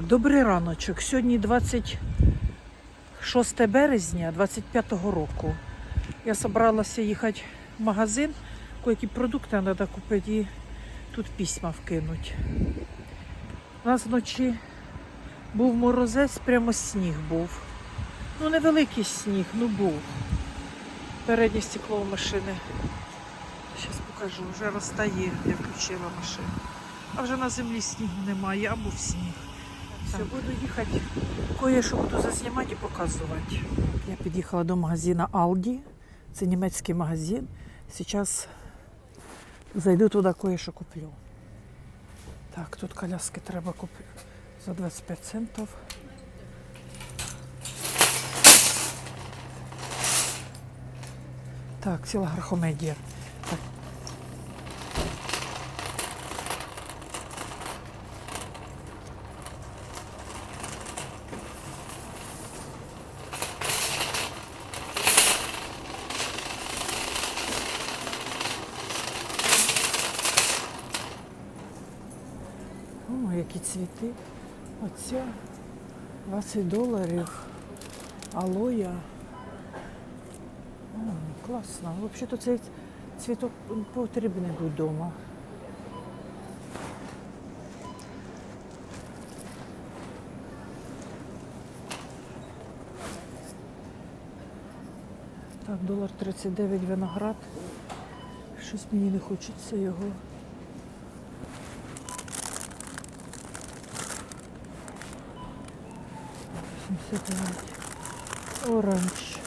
Так, добрий раночок. Сьогодні 26 березня 25-го року. Я собралася їхати в магазин, які продукти треба купити і тут письма вкинуть. У нас вночі був морозець, прямо сніг був. Ну, невеликий сніг, ну був. Переднє стекло машини. Зараз покажу, вже розтає, я включила машину. А вже на землі снігу немає, а був сніг. Все, буду їхати, кое-що буду зазнімати і показувати. Я під'їхала до магазину Aldi. Це німецький магазин. Зараз зайду туди, кое-що куплю. Так, тут коляски треба купити за 25 центів. Так, ціла грахомедія. Так. О, які цвіти. Оця 20 доларів. Алоя. О, класно. Взагалі-то цей цвіток потрібний був вдома. Так, долар 39 виноград. Щось мені не хочеться його. Оранж.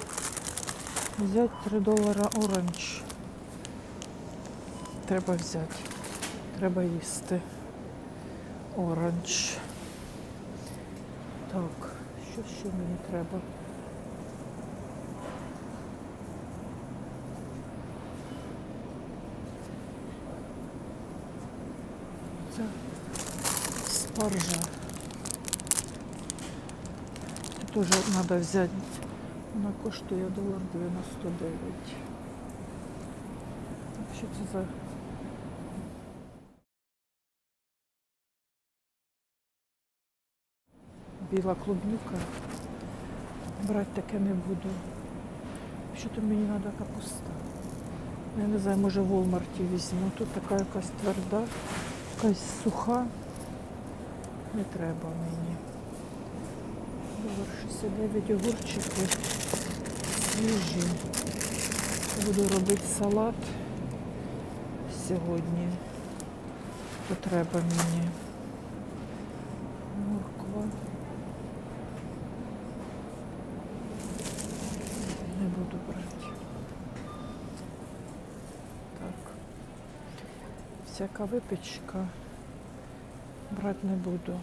Взять 3 долара оранж. Треба взяти. Треба їсти. Оранж. Так, що ще мені треба? Це спаржа. Тоже треба взяти. Вона коштує долар 99. Так, Що це за біла клубника? Брати таке не буду. Що то мені треба капуста? Я не знаю, може в Волмарті візьму. Тут така якась тверда, якась суха. Не треба мені. Долар 69 огурчики свіжі. Буду робити салат сьогодні. То треба мені. Морква. Не буду брати. Так. Всяка випічка. Брати не буду.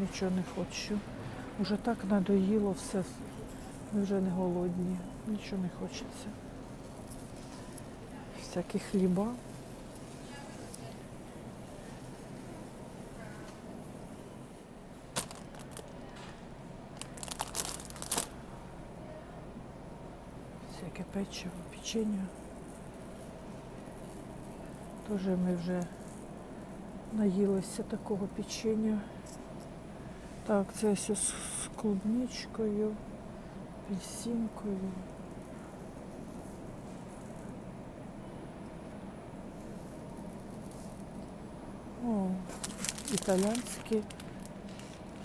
Нічого не хочу. Уже так надоїло все. Ми вже не голодні. Нічого не хочеться. Всякі хліба. Всяке печиво, печення. Теж ми вже наїлися такого печення. Так, це все з клубничкою, апельсинкою. О, італійські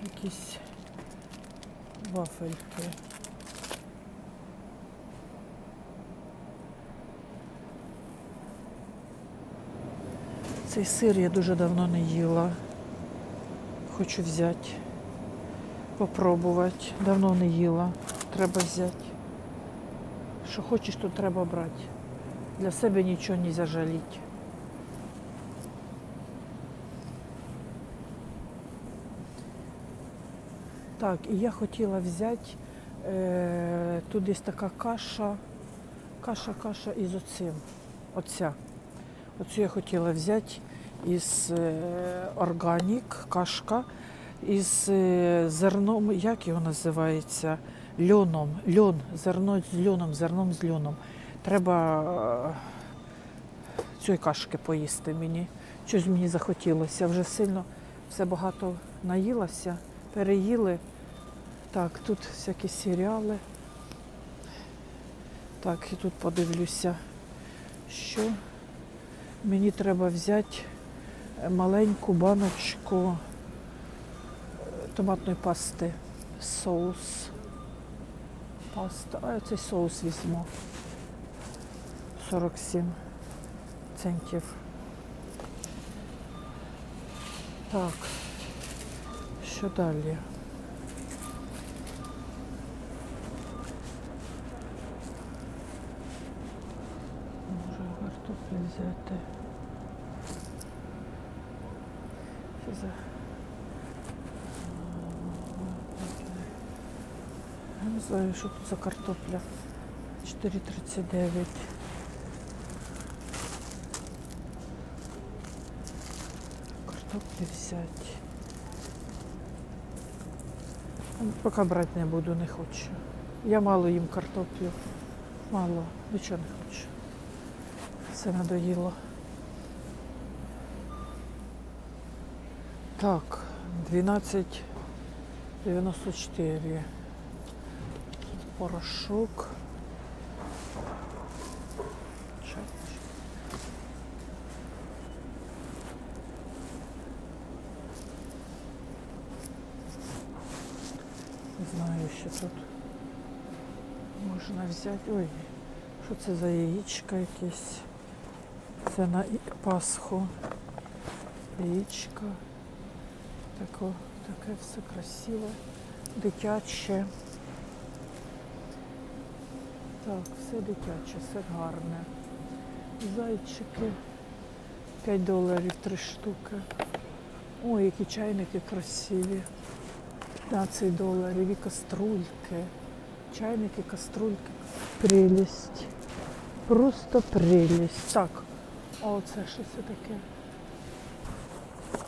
якісь вафельки. Цей сир я дуже давно не їла. Хочу взяти, попробувати. Давно не їла. Треба взяти. Що хочеш, то треба брати. Для себе нічого не зажаліти. Так, і я хотіла взяти, е, тут десь така каша, каша, каша із оцим. Оця. Оцю я хотіла взяти із е, органік, кашка, із е, зерном, як його називається? Льоном. Льон, зерно з льоном, зерном з льоном. Треба е, цієї кашки поїсти мені. Щось мені захотілося. Вже сильно все багато наїлася. переїли. Так, тут всякі серіали. Так, і тут подивлюся, що мені треба взяти маленьку баночку томатної пасти. Соус. Паста. А я цей соус візьму. 47 центів. Так. Що далі? Може картоплю взяти. Що за? Я не знаю, що тут за картопля. 4,39. Картоплю взяти. Ну, Поки брати не буду, не хочу. Я мало їм картоплю. Мало, нічого не хочу. Все надоїло. Так, 12,94. Порошок. Не знаю, що тут можна взяти. Ой, що це за яєчка якісь? Це на Пасху. Яєчка. Тако, таке все красиве, дитяче. Так, все дитяче, все гарне. Зайчики. 5 доларів, 3 штуки. Ой, які чайники красиві. 15 доларів і каструльки. Чайники, каструльки. Прелість. Просто прелість. Так, о, це що це таке?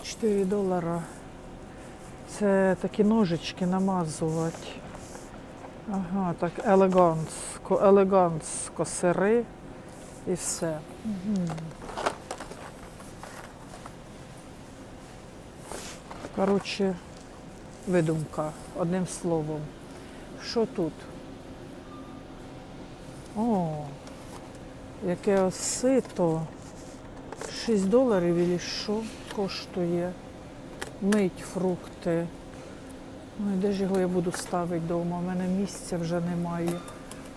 4 долара. Це такі ножички намазувати. Ага, так елегантсько, елегантсько сири і все. Угу. Коротше, видумка, одним словом. Що тут? О, яке ось сито. 6 доларів і що коштує. Мить фрукти. Ну і де ж його я буду ставити вдома? У мене місця вже немає.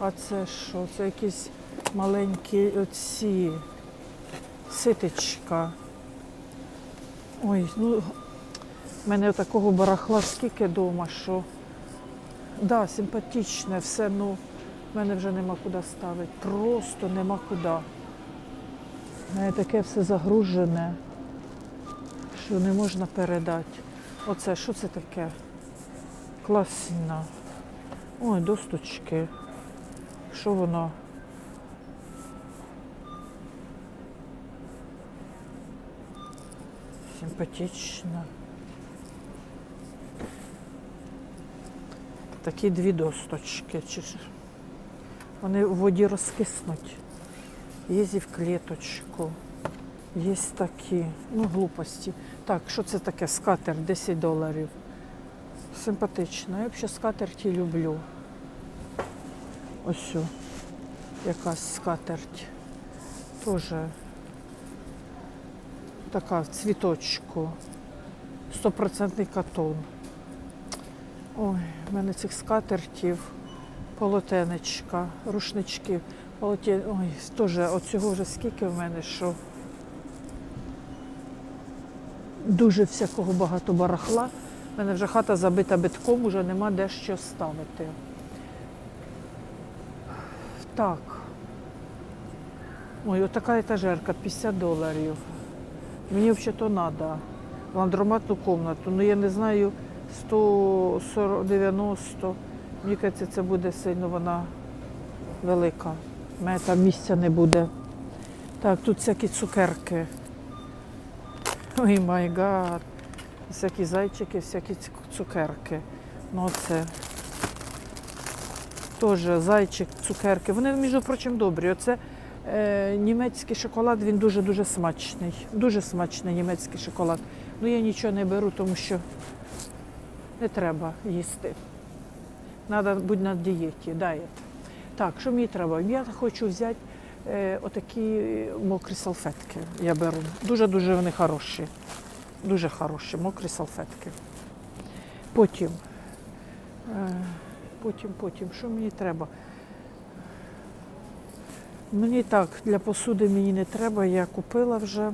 А це що? Це якісь маленькі оці ситечка. Ой, ну в мене такого барахла скільки вдома, що да, симпатичне, все, ну в мене вже нема куди ставити. Просто нема куди. У мене таке все загружене, що не можна передати. Оце, що це таке? Класно. Ой, досточки. Що воно? Симпатично. Такі дві досточки. Вони в воді розкиснуть. Є і в клеточку. Є такі. Ну, глупості. Так, що це таке? Скатер 10 доларів. Симпатично. Я взагалі скатерті люблю. Ось якась скатерть. Тоже така в цвіточку. Стопроцентний катон. Ой, в мене цих скатертів, полотенечка, рушнички, полотен... Ой, теж оцього вже скільки в мене, що дуже всякого багато барахла. У мене вже хата забита битком, вже нема де що ставити. Так. Ой, отака етажерка 50 доларів. Мені взагалі то треба. Ландроматну кімнату. Ну я не знаю, 140, 90. Мені кажеться, це буде сильно вона велика. У мене там місця не буде. Так, тут всякі цукерки. Ой май гад. Всякі зайчики, всякі цукерки. Ну це теж зайчик, цукерки. Вони, між прочим, добрі. Оце е, німецький шоколад, він дуже-дуже смачний. Дуже смачний німецький шоколад. Ну я нічого не беру, тому що Не треба їсти. Треба бути на дієті, дієт. Так, що мені треба? Я хочу взяти е, отакі мокрі салфетки. Я беру. Дуже-дуже вони хороші. Дуже хороші, мокрі салфетки. Потім, е, потім, потім, що мені треба? Мені так, для посуди мені не треба, я купила вже.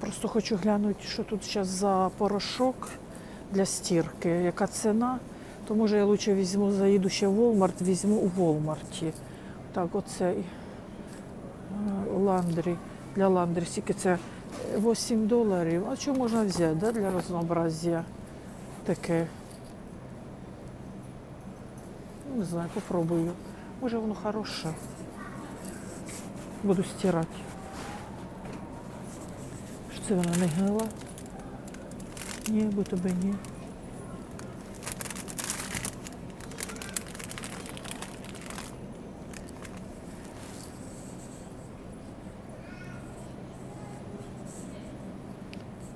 Просто хочу глянути, що тут зараз за порошок для стірки, яка ціна. То може я лучше візьму, заїду ще в Walmart, візьму у Walmart. Так, оцей е, ландрі. Для ландрі, скільки це 8 доларів. А що можна взяти да, для разнообразия Таке. Не знаю, попробую. Може воно хороше. Буду стирати. Що це вона не гнила? Ні, бо тебе ні.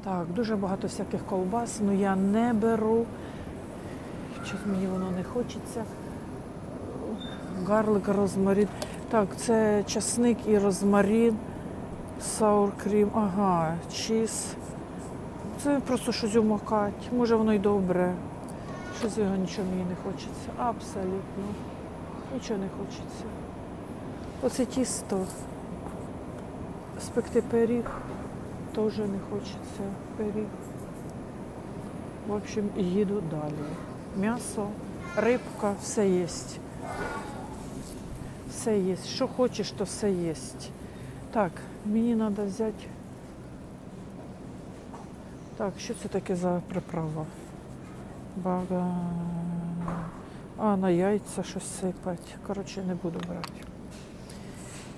Так, дуже багато всяких колбас, але я не беру. Щось мені воно не хочеться. Гарлик, розмарин. Так, це часник і розмарин, саур крім, ага, чіз. Це просто щось умокати. Може воно й добре. Щось його нічого мені не хочеться. Абсолютно. Нічого не хочеться. Оце тісто. Спекти пиріг. Теж не хочеться пиріг. В общем, їду далі. М'ясо, рибка, все є. Все є. Що хочеш, то все є. Так, мені треба взяти. Так, що це таке за приправа? Бага. А, на яйця щось сипать. Коротше, не буду брати.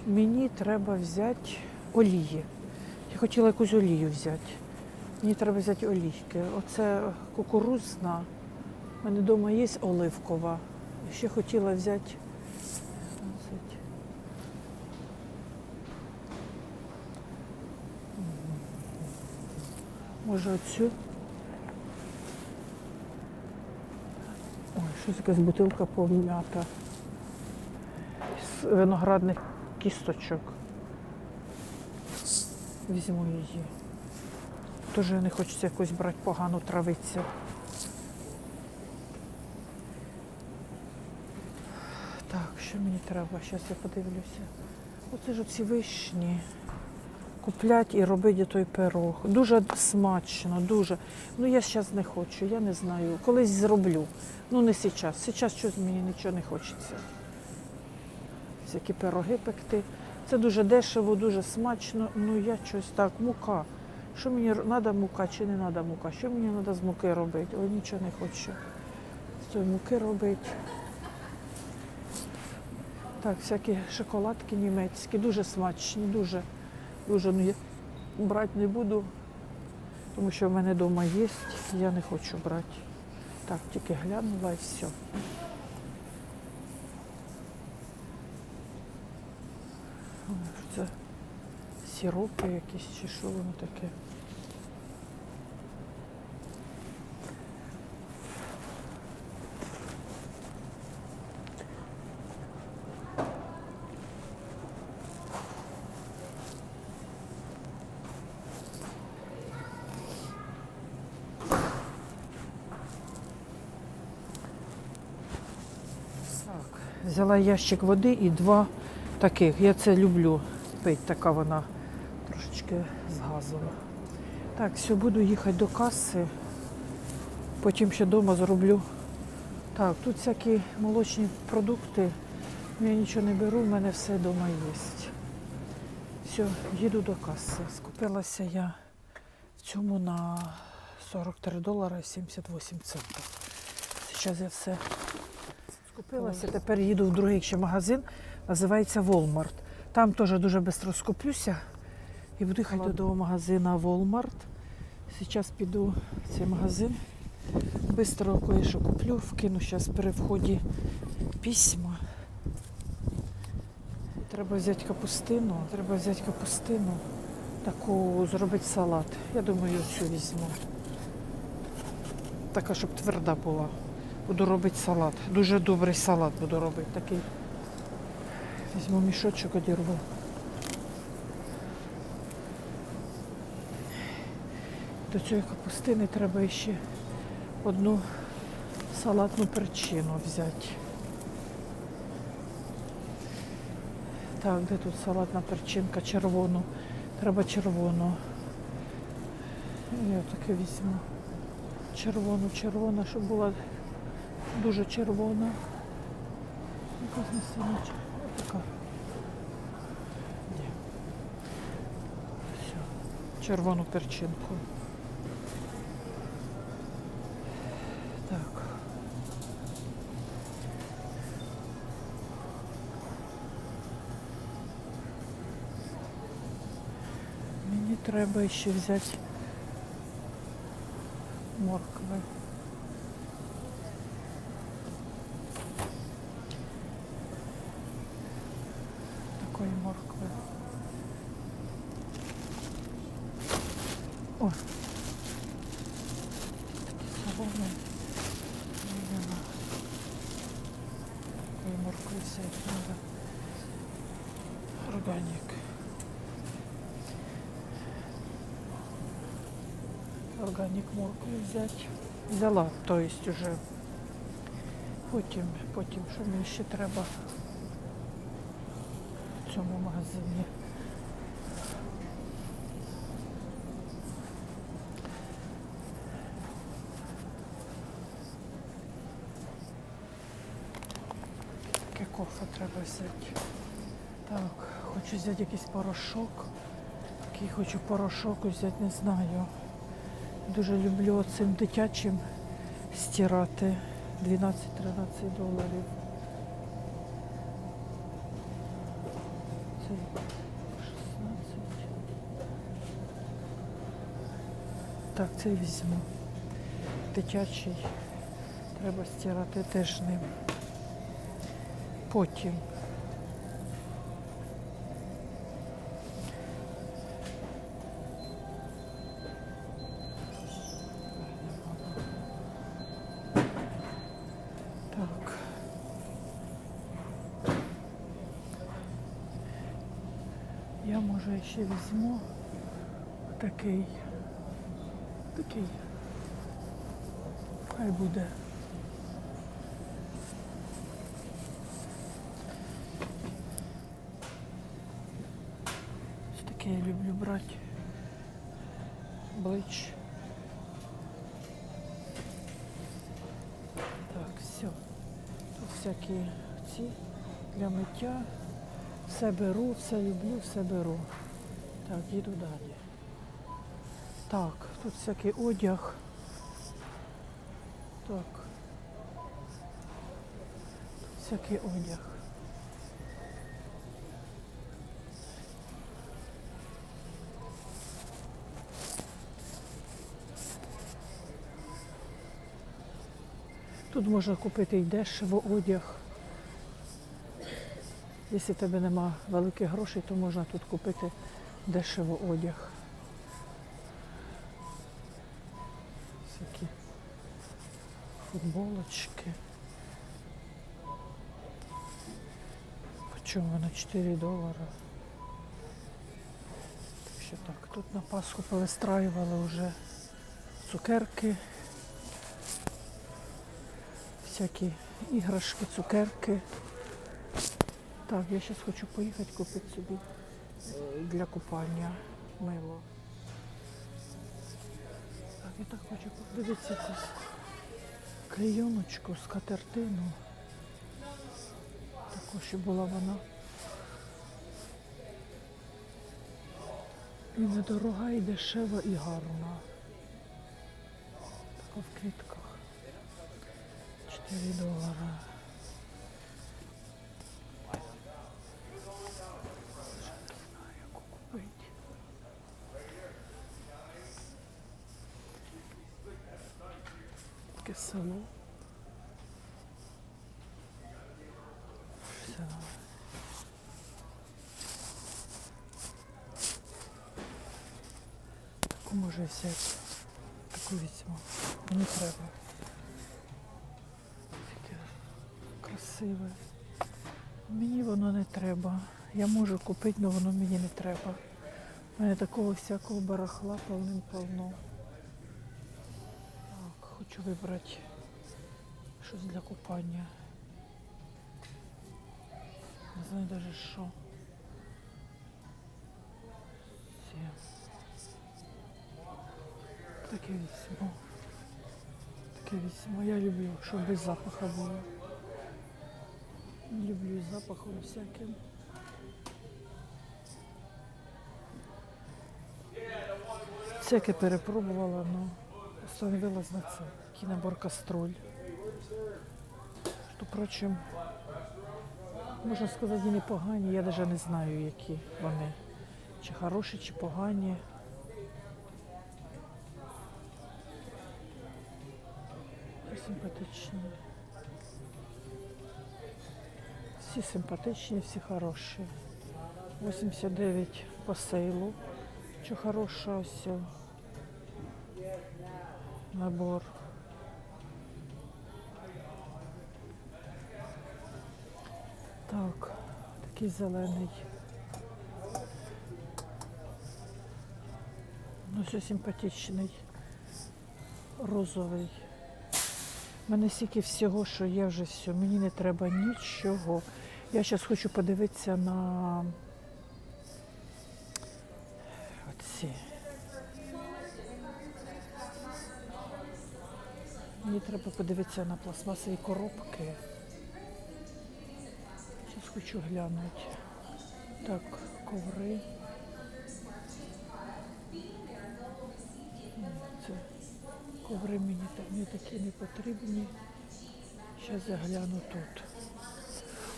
Мені треба взяти олії. Хотіла якусь олію взяти. Мені треба взяти олійки. Оце кукурузна. У мене вдома є оливкова. Ще хотіла взяти. Може оцю. Ой, щось якась бутилка пом'ята. З виноградних кісточок. Візьму її. Тоже не хочеться якось брати погану травицю. Так, що мені треба? Зараз я подивлюся. Оце ж оці вишні. Куплять і робити той пирог. Дуже смачно, дуже. Ну я зараз не хочу, я не знаю. Колись зроблю. Ну не зараз. Зараз щось мені нічого не хочеться. Всякі пироги пекти. Це дуже дешево, дуже смачно. Ну я щось так, мука. Що мені треба мука чи не треба мука? Що мені треба з муки робити? Ой, нічого не хочу. З тої муки робити. Так, всякі шоколадки німецькі, дуже смачні, дуже, дуже. Ну, я брати не буду, тому що в мене вдома є, я не хочу брати. Так, тільки глянула і все. Ой, Це сиропи якісь чи що воно таке. Взяла ящик води і два таких. Я це люблю пити, така вона трошечки з газом. Так, все, буду їхати до каси. Потім ще вдома зроблю. Так, тут всякі молочні продукти. Ну, Я нічого не беру, в мене все вдома є. Все, їду до каси. Скупилася я в цьому на 43 долара 78 центів. Зараз я все скупилася. Тепер їду в другий ще магазин, називається Walmart. Там теж дуже швидко скуплюся і буду їхати до магазину Walmart. Зараз піду в цей магазин. Бистро кое-що куплю, вкину зараз при вході письма. Треба взяти капустину, треба взяти капустину, таку зробити салат. Я думаю, цю візьму. така, щоб тверда була. Буду робити салат. Дуже добрий салат буду робити. Такий. Візьму мішочок одірву. До цієї капустини треба ще одну салатну перчину взяти. Так, де тут салатна перчинка червону? Треба червону. Я таке візьму. Червону, червона, щоб була дуже червона. Якась не така. Ні. Все. Червону перчинку. Так. Мені треба ще взяти моркви. Такої моркви. О! Такі соломи. Нема. Взяти треба. Органік. Органік моркви взяти. Взяла, то есть уже. Потім, потім, що мені ще треба в цьому магазині. Кофе треба взяти. Так, хочу взяти якийсь порошок. Який хочу порошок взяти, не знаю. Дуже люблю цим дитячим стирати. 12-13 доларів. Це 16. Так, це візьму. Дитячий. Треба стирати теж ним. Потім. Так. Я може ще візьму такий. Такий. Хай буде. Ось таке я люблю брати. Блич. Так, все. Тут всякі ці для миття. Все беру, все люблю, все беру. Так, їду далі. Так, тут всякий одяг. Так. Тут всякий одяг. Тут можна купити і дешево одяг. Якщо тебе нема великих грошей, то можна тут купити дешево одяг. Всякі футболочки. Почому на 4 долари? Так що так, тут на Пасху повистраювали вже цукерки, всякі іграшки, цукерки. Так, я зараз хочу поїхати купити собі е, для купання мило. Так, я так хочу подивитися якусь клейоночку, скатертину. Таку, щоб була вона. І недорога, і дешева, і гарна. Така в квітках. 4 долара. яку купити. Таке село. Все. Таку може взяти. Таку візьму. Мені треба. Красиве. Мені воно не треба. Я можу купити, але воно мені не треба. У мене такого всякого барахла повним-повно. Так, хочу вибрати щось для купання. Не знаю навіть що. Це. Таке візьму. Таке візьму. Я люблю, щоб без запаху було. Люблю запахом всяким. Всяке перепробувала, але остановилась на це. Який набор каструль. Що, можна сказати, і непогані. Я навіть не знаю, які вони. Чи хороші, чи погані. Симпатичні. Всі симпатичні, всі хороші. 89 по сейлу. Що хороша ось набор. Так, такий зелений. Ну, все симпатичний. Розовий. У мене стільки всього, що є вже все. Мені не треба нічого. Я зараз хочу подивитися на оці. Мені треба подивитися на пластмасові коробки. Зараз хочу глянути. Так, коври. Це коври мені мені такі не потрібні. Зараз я гляну тут.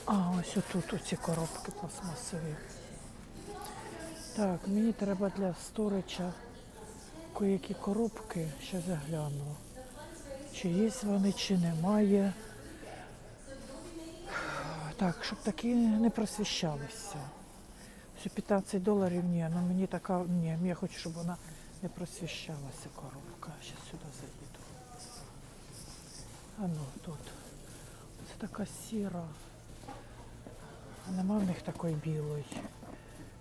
А, ось отут оці коробки пластмасові. Так, мені треба для сторича які коробки. Зараз я гляну. Чи є вони, чи немає. Так, щоб такі не просвіщалися. Все 15 доларів, ні, ну мені така, ні, я хочу, щоб вона не просвіщалася коробка. Зараз сюди заїду. А ну тут. Це така сіра. А нема в них такої білої.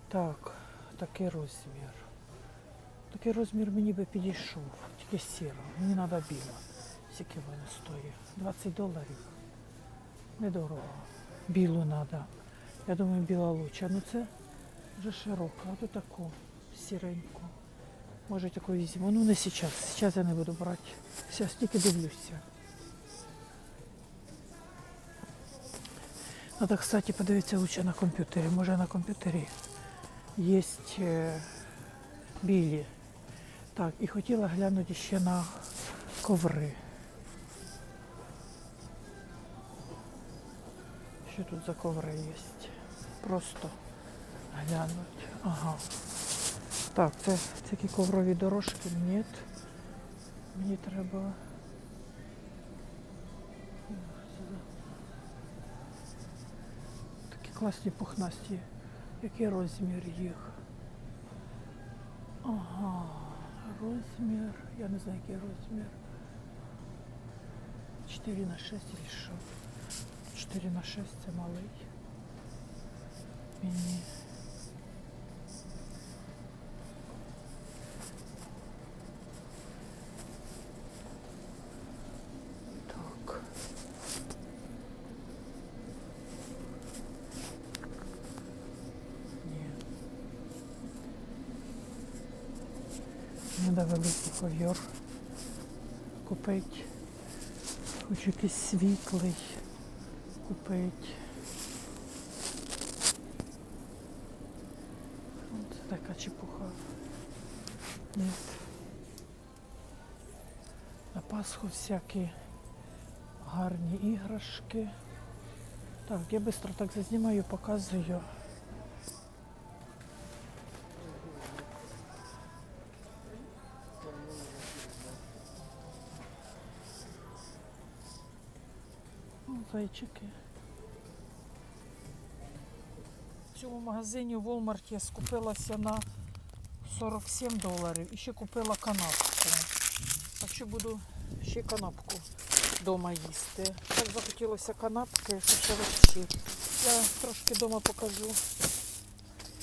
Так, такий розмір. Такий розмір мені би підійшов. Тільки сіра. Мені треба біла. Скільки вона стоїть? 20 доларів. Недорого. Білу треба. Я думаю, біла лучше. Ну це вже широка. А тут таку сіреньку. Може таку візьму. Ну не зараз. Зараз я не буду брати. Зараз тільки дивлюся. Надо, кстати, подивитися лучше на комп'ютері. Може на комп'ютері є е, білі. Так, і хотіла глянути ще на коври. Що тут за коври є? Просто глянуть. Ага. Так, це такі коврові дорожки. Ні. Мені треба. Класні пухнасті. Який розмір їх? Ага, розмір. Я не знаю, який розмір. 4 на 6 чи що? 4 на 6 це малий. Мені. Так. Ні. Треба великий ковер купити. Хочу якийсь світлий купити. Це така чепуха. Ні. На Пасху всякі гарні іграшки. Так, я швидко так зазнімаю, показую. Ну, В цьому магазині в Walmart я скупилася на 47 доларів і ще купила канапку. Так ночі буду ще канапку вдома їсти. Так захотілося канапки, що взагалі. Я трошки вдома покажу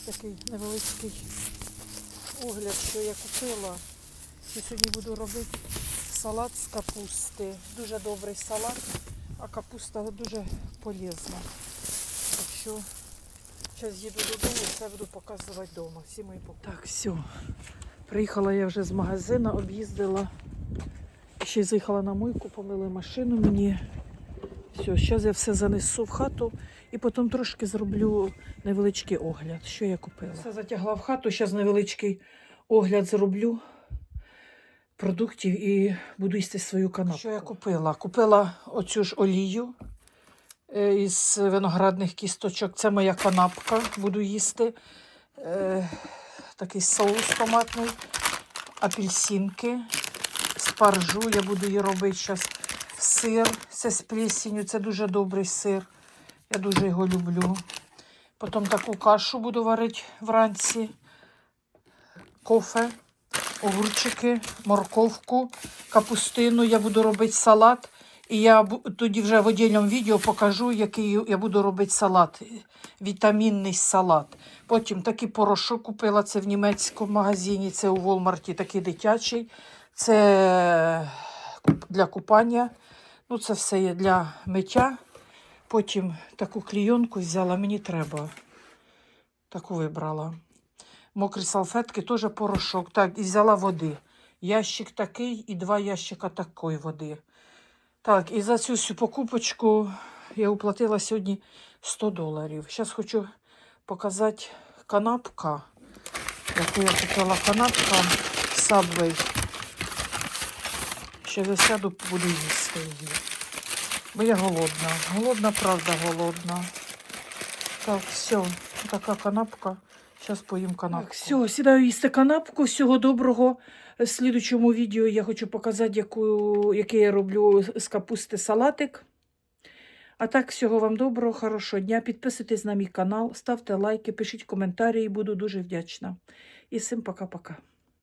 такий невеличкий огляд, що я купила. Я сьогодні буду робити салат з капусти. Дуже добрий салат, а капуста дуже полезна. Так що зараз їду додому, все буду показувати вдома. Всі мої покупки. Так, все. Приїхала я вже з магазину, об'їздила. Ще заїхала на мойку, помили машину мені. Все, зараз я все занесу в хату і потім трошки зроблю невеличкий огляд, що я купила. Все затягла в хату, зараз невеличкий огляд зроблю продуктів і буду їсти свою канапку. Що я купила? Купила оцю ж олію е, із виноградних кісточок. Це моя канапка, буду їсти. Е, такий соус томатний, апельсинки, спаржу. Я буду її робити зараз. Сир, це з плесінню, це дуже добрий сир. Я дуже його люблю. Потім таку кашу буду варити вранці. Кофе, огурчики, морковку, капустину. Я буду робити салат. І я тоді вже в отдільному відео покажу, який я буду робити салат. Вітамінний салат. Потім такий порошок купила. Це в німецькому магазині, це у Волмарті такий дитячий. Це для купання. Ну, це все є для миття. Потім таку клійонку взяла, мені треба. Таку вибрала. Мокрі салфетки, теж порошок. Так, і взяла води. Ящик такий і два ящика такої води. Так, і за цю всю покупочку я уплатила сьогодні 100 доларів. Зараз хочу показати канапка. Яку я купила канапка Subway. Ще засяду, буду їсти її. Бо я голодна. Голодна, правда, голодна. Так, все, така канапка. Зараз поїм канапку. Так, все, сідаю їсти канапку. Всього доброго. В слідучому відео я хочу показати, яку, який я роблю з капусти салатик. А так, всього вам доброго, хорошого дня. Підписуйтесь на мій канал, ставте лайки, пишіть коментарі, буду дуже вдячна. І всім пока-пока.